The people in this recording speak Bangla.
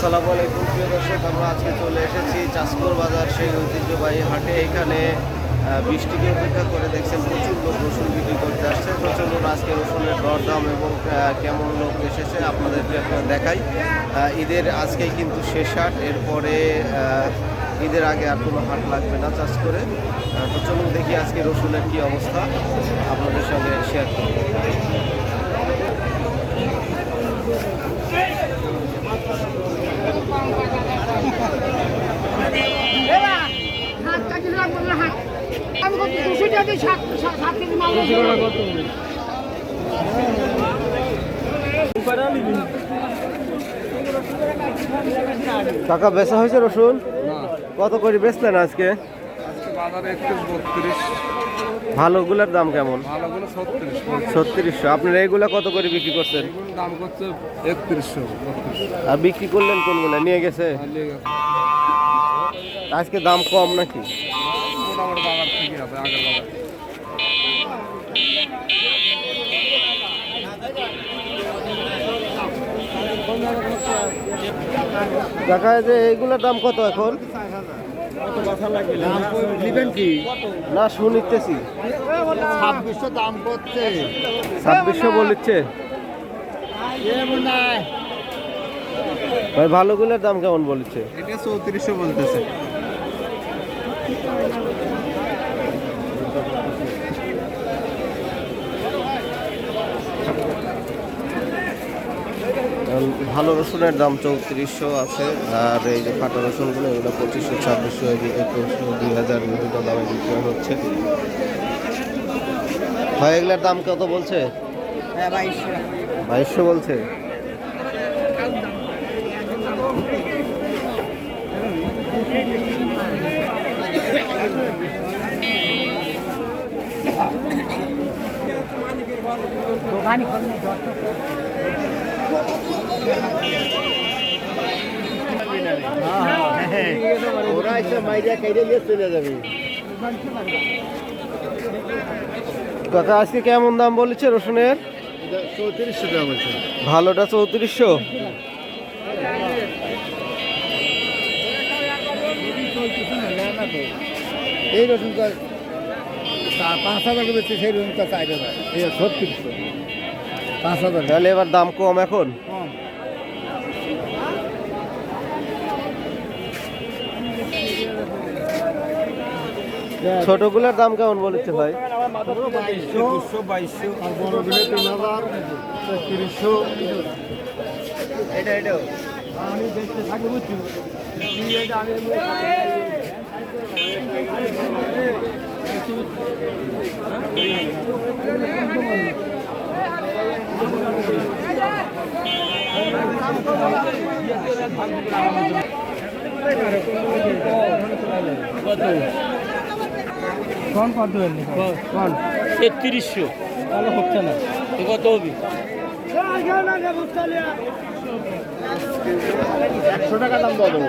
আসসালামু আলাইকুম, প্রিয় দর্শক, আমরা আজকে চলে এসেছি চাষকর বাজার সেই ঐতিহ্যবাহী হাটে। এখানে বৃষ্টিকে উপেক্ষা করে দেখছেন প্রচুর লোক রসুন বিক্রি করতে আসছে। চলুন আজকে রসুনের দরদাম এবং কেমন লোক এসেছে আপনাদেরকে দেখাই। ঈদের আজকেই কিন্তু শেষ হাট। এরপরে ঈদের আগে আর কোনো হাট লাগবে না চাষ করে তো চলুন দেখি আজকে রসুনের কি অবস্থা। আপনাদের সঙ্গে শেয়ার করব হাত কাটি লাগবো না হাত আমি টাকা দিয়ে সাত সাত সাত কেজি মাল টাকা বেচা হয়েছে রসুন? কত করে বেচলেন আজকে? ভালোগুলোর দাম কেমন? ছত্রিশশো। আপনারা এইগুলা কত করে বিক্রি করছেন? দাম করছে একত্রিশশো আর বিক্রি করলেন কোনগুলো? নিয়ে গেছে? আজকে দাম কম নাকি? আছে আগের দেখা যায় যে এইগুলোর দাম কত এখন? না শুনিতেছি। ছাব্বিশশো দাম করছে ছাব্বিশশো বলিচ্ছে ভাই ভালোগুলোর দাম কেমন বলেছে? এটা চৌত্রিশশো বলতেছে। ভালো রসুনের দাম চৌত্রিশশো আছে আর এই যে ফাটা রসুনগুলো এগুলো পঁচিশশো ছাব্বিশশো একুশশো দুই হাজার বিভিন্ন দামে বিক্রি হচ্ছে। ভাই এগুলোর দাম কত বলছে? বাইশশো বলছে? ওরা এসে মাইরিয়া নিয়ে চলে যাবে কাকা আজকে কেমন দাম বলেছে রসুনের? ভালোটা চৌত্রিশশো। এই রসুন তো তা- পাঁচ হাজার করে বেচছে সেই রসুন তো চার হাজার এই ছত্রিশশো। পাঁচ হাজার। তাহলে এবার দাম কম এখন? কম। ছোটগুলোর দাম কেমন বলেছে ভাই? এটা দেখতে থাকি বুঝছি তেত্রিশশো। তাহলে হচ্ছে না। তো কত হবে? একশো টাকা দাম দেওয়া দেবো?